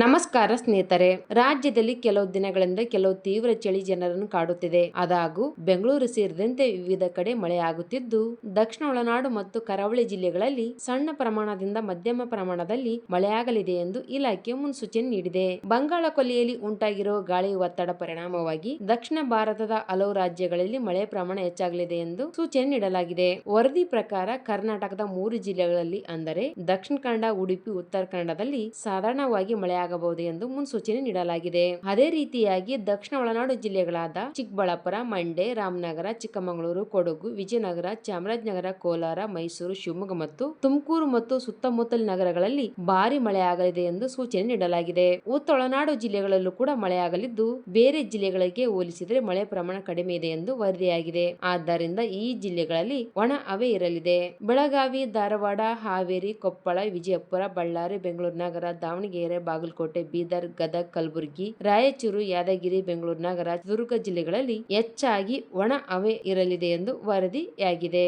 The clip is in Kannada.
ನಮಸ್ಕಾರ ಸ್ನೇಹಿತರೆ. ರಾಜ್ಯದಲ್ಲಿ ಕೆಲವು ದಿನಗಳಿಂದ ಕೆಲವು ತೀವ್ರ ಚಳಿ ಜನರನ್ನು ಕಾಡುತ್ತಿದೆ. ಅದಾಗೂ ಬೆಂಗಳೂರು ಸೇರಿದಂತೆ ವಿವಿಧ ಕಡೆ ಮಳೆಯಾಗುತ್ತಿದ್ದು, ದಕ್ಷಿಣ ಒಳನಾಡು ಮತ್ತು ಕರಾವಳಿ ಜಿಲ್ಲೆಗಳಲ್ಲಿ ಸಣ್ಣ ಪ್ರಮಾಣದಿಂದ ಮಧ್ಯಮ ಪ್ರಮಾಣದಲ್ಲಿ ಮಳೆಯಾಗಲಿದೆ ಎಂದು ಇಲಾಖೆ ಮುನ್ಸೂಚನೆ ನೀಡಿದೆ. ಬಂಗಾಳ ಕೊಲೆಯಲ್ಲಿ ಉಂಟಾಗಿರುವ ಗಾಳಿ ಒತ್ತಡ ಪರಿಣಾಮವಾಗಿ ದಕ್ಷಿಣ ಭಾರತದ ಹಲವು ರಾಜ್ಯಗಳಲ್ಲಿ ಮಳೆ ಪ್ರಮಾಣ ಹೆಚ್ಚಾಗಲಿದೆ ಎಂದು ಸೂಚನೆ ನೀಡಲಾಗಿದೆ. ವರದಿ ಪ್ರಕಾರ, ಕರ್ನಾಟಕದ ಮೂರು ಜಿಲ್ಲೆಗಳಲ್ಲಿ ಅಂದರೆ ದಕ್ಷಿಣ ಕನ್ನಡ, ಉಡುಪಿ ಉತ್ತರ ಕನ್ನಡದಲ್ಲಿ ಸಾಧಾರಣವಾಗಿ ಮಳೆಯಾಗಬಹುದು ಎಂದು ಮುನ್ಸೂಚನೆ ನೀಡಲಾಗಿದೆ. ಅದೇ ರೀತಿಯಾಗಿ ದಕ್ಷಿಣ ಒಳನಾಡು ಜಿಲ್ಲೆಗಳಾದ ಚಿಕ್ಕಬಳ್ಳಾಪುರ, ಮಂಡ್ಯ, ರಾಮನಗರ, ಚಿಕ್ಕಮಗಳೂರು, ಕೊಡಗು, ವಿಜಯನಗರ, ಚಾಮರಾಜನಗರ, ಕೋಲಾರ, ಮೈಸೂರು, ಶಿವಮೊಗ್ಗ ಮತ್ತು ತುಮಕೂರು ಮತ್ತು ಸುತ್ತಮುತ್ತಲ ನಗರಗಳಲ್ಲಿ ಭಾರಿ ಮಳೆಯಾಗಲಿದೆ ಎಂದು ಸೂಚನೆ ನೀಡಲಾಗಿದೆ. ಉತ್ತರ ಒಳನಾಡು ಜಿಲ್ಲೆಗಳಲ್ಲೂ ಕೂಡ ಮಳೆಯಾಗಲಿದ್ದು, ಬೇರೆ ಜಿಲ್ಲೆಗಳಿಗೆ ಹೋಲಿಸಿದರೆ ಮಳೆ ಪ್ರಮಾಣ ಕಡಿಮೆ ಇದೆ ಎಂದು ವರದಿಯಾಗಿದೆ. ಆದ್ದರಿಂದ ಈ ಜಿಲ್ಲೆಗಳಲ್ಲಿ ಒಣ ಹವೆ ಇರಲಿದೆ. ಬೆಳಗಾವಿ, ಧಾರವಾಡ, ಹಾವೇರಿ, ಕೊಪ್ಪಳ, ವಿಜಯಪುರ, ಬಳ್ಳಾರಿ, ಬೆಂಗಳೂರು, ನಗರ, ದಾವಣಗೆರೆ, ಬಾಗಲಕೋಟೆ ಬೀದರ್, ಗದಗ, ಕಲಬುರಗಿ, ರಾಯಚೂರು, ಯಾದಗಿರಿ, ಬೆಂಗಳೂರು ನಗರ ಚಿತ್ರದುರ್ಗ ಜಿಲ್ಲೆಗಳಲ್ಲಿ ಹೆಚ್ಚಾಗಿ ಒಣ ಹವೆ ಇರಲಿದೆ ಎಂದು ವರದಿಯಾಗಿದೆ.